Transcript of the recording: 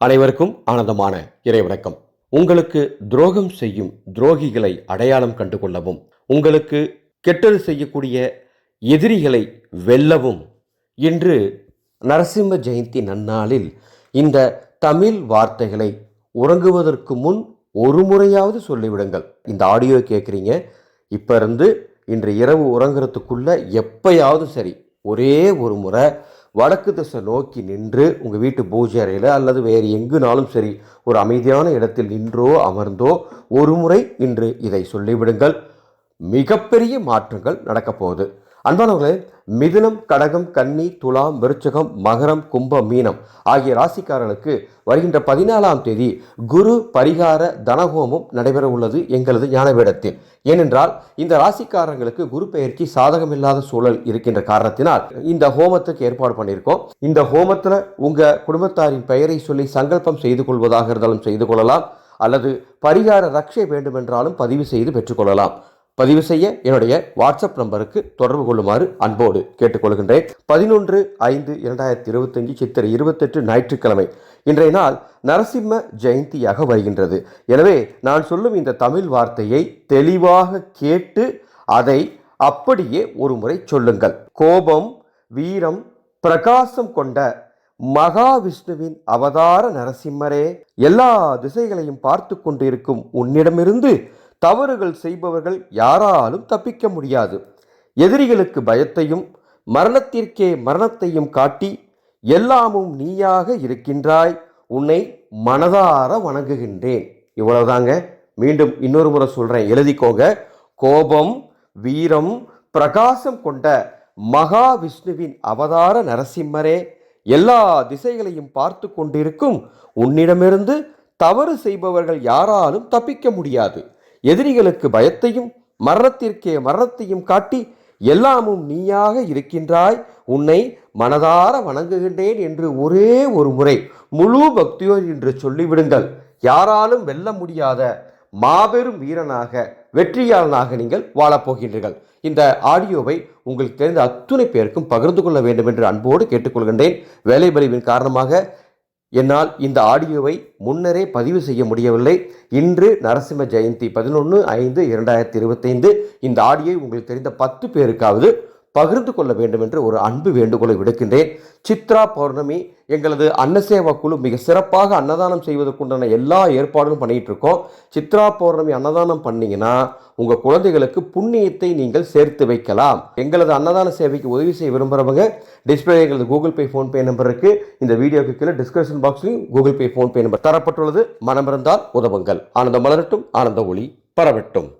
அனைவருக்கும் ஆனந்தமான இறைவணக்கம். உங்களுக்கு துரோகம் செய்யும் துரோகிகளை அடையாளம் கண்டு கொள்ளவும் உங்களுக்கு கெட்டது செய்யக்கூடிய எதிரிகளை வெல்லவும் இன்று நரசிம்ம ஜெயந்தி நன்னாளில் இந்த தமிழ் வார்த்தைகளை உறங்குவதற்கு முன் ஒரு முறையாவது சொல்லிவிடுங்கள். இந்த ஆடியோ கேட்குறீங்க இப்போ இருந்து இன்று இரவு உறங்குறதுக்குள்ள எப்பயாவது சரி ஒரே ஒரு முறை வடக்கு திசை நோக்கி நின்று உங்கள் வீட்டு பூஜை அறையில் அல்லது வேறு எங்குனாலும் சரி ஒரு அமைதியான இடத்தில் நின்றோ அமர்ந்தோ ஒரு முறை இன்று இதை சொல்லிவிடுங்கள். மிகப்பெரிய மாற்றங்கள் நடக்கப் போகுது. அன்பானவர்களே மிதுனம் கடகம் கன்னி துலாம் விருச்சகம் மகரம் கும்பம் மீனம் ஆகிய ராசிக்காரர்களுக்கு வருகின்ற பதினாலாம் தேதி குரு பரிகார தனஹோமம் நடைபெற உள்ளது எங்களது ஞானபீடத்தில் ஏனென்றால் இந்த ராசிக்காரங்களுக்கு குரு பெயர்ச்சி சாதகமில்லாத சூழல் இருக்கின்ற காரணத்தினால் இந்த ஹோமத்துக்கு ஏற்பாடு பண்ணியிருக்கோம். இந்த ஹோமத்தில் உங்கள் குடும்பத்தாரின் பெயரை சொல்லி சங்கல்பம் செய்து கொள்வதாக இருந்தாலும் செய்து கொள்ளலாம். அல்லது பரிகார ரக்ஷை வேண்டுமென்றாலும் பதிவு செய்து பெற்றுக்கொள்ளலாம் பதிவு செய்ய என்னுடைய வாட்ஸ்அப் நம்பருக்கு தொடர்பு கொள்ளுமாறு அன்போடு கேட்டுக்கொள்கின்றேன். பதினொன்று ஐந்து இரண்டாயிரத்தி இருபத்தஞ்சு சித்திரை இருபத்தெட்டு ஞாயிற்றுக்கிழமை. இன்றைய நாள் நரசிம்ம ஜெயந்தியாக வருகின்றது. எனவே நான் சொல்லும் இந்த தமிழ் வார்த்தையை தெளிவாக கேட்டு அதை அப்படியே ஒரு முறை சொல்லுங்கள். கோபம் வீரம் பிரகாசம் கொண்ட மகாவிஷ்ணுவின் அவதார நரசிம்மரே எல்லா திசைகளையும் பார்த்து கொண்டிருக்கும் உன்னிடமிருந்து தவறுகள் செய்பவர்கள் யாராலும் தப்பிக்க முடியாது. எதிரிகளுக்கு பயத்தையும் மரணத்திற்கே மரணத்தையும் காட்டி எல்லாமும் நீயாக இருக்கின்றாய் உன்னை மனதார வணங்குகின்றேன். இவ்வளவுதாங்க. மீண்டும் இன்னொரு முறை சொல்றேன். எழுதிக்கோங்க. கோபம் வீரம் பிரகாசம் கொண்ட மகாவிஷ்ணுவின் அவதார நரசிம்மரே எல்லா திசைகளையும் பார்த்து கொண்டிருக்கும் உன்னிடமிருந்து தவறு செய்பவர்கள் யாராலும் தப்பிக்க முடியாது. எதிரிகளுக்கு பயத்தையும் மரணத்திற்கே மரணத்தையும் காட்டி எல்லாமும் நீயாக இருக்கின்றாய். உன்னை மனதார வணங்குகின்றேன் என்று ஒரே ஒரு முறை முழு பக்தியோர் என்று சொல்லிவிடுங்கள். யாராலும் வெல்ல முடியாத மாபெரும் வீரனாக வெற்றியாளனாக நீங்கள் வாழப்போகின்றீர்கள் இந்த ஆடியோவை உங்களுக்கு தெரிந்த அத்துணை பேருக்கும் பகிர்ந்து கொள்ள வேண்டும் என்று அன்போடு கேட்டுக்கொள்கின்றேன். வேலை பலிவின் காரணமாக என்னால் இந்த ஆடியோவை முன்னரே பதிவு செய்ய முடியவில்லை. இன்று நரசிம்ம ஜெயந்தி பதினொன்று ஐந்து இரண்டாயிரத்தி இருபத்தைந்து. இந்த ஆடியோவை உங்களுக்கு தெரிந்த பத்து பேருக்காவது பகிர்ந்து கொள்ள வேண்டும் என்று ஒரு அன்பு வேண்டுகோளை விடுக்கின்றேன். சித்ரா பௌர்ணமி எங்களது அன்னசேவா குழு மிக சிறப்பாக அன்னதானம் செய்வதற்குண்டான எல்லா ஏற்பாடும் பண்ணிகிட்டு இருக்கோம் சித்ரா பௌர்ணமி அன்னதானம் பண்ணீங்கன்னா உங்கள் குழந்தைகளுக்கு புண்ணியத்தை நீங்கள் சேர்த்து வைக்கலாம். எங்களது அன்னதான சேவைக்கு உதவி செய்ய விரும்புகிறவங்க டிஸ்பிளே எங்களது கூகுள் பே ஃபோன்பே நம்பர் இருக்கு. இந்த வீடியோக்கு கீழே டிஸ்கிரிப்ஷன் பாக்ஸ்லையும் கூகுள் பே ஃபோன்பே நம்பர் தரப்பட்டுள்ளது. மனமிருந்தால் உதவுங்கள். ஆனந்த மலரட்டும் ஆனந்த ஒளி பரவட்டும்.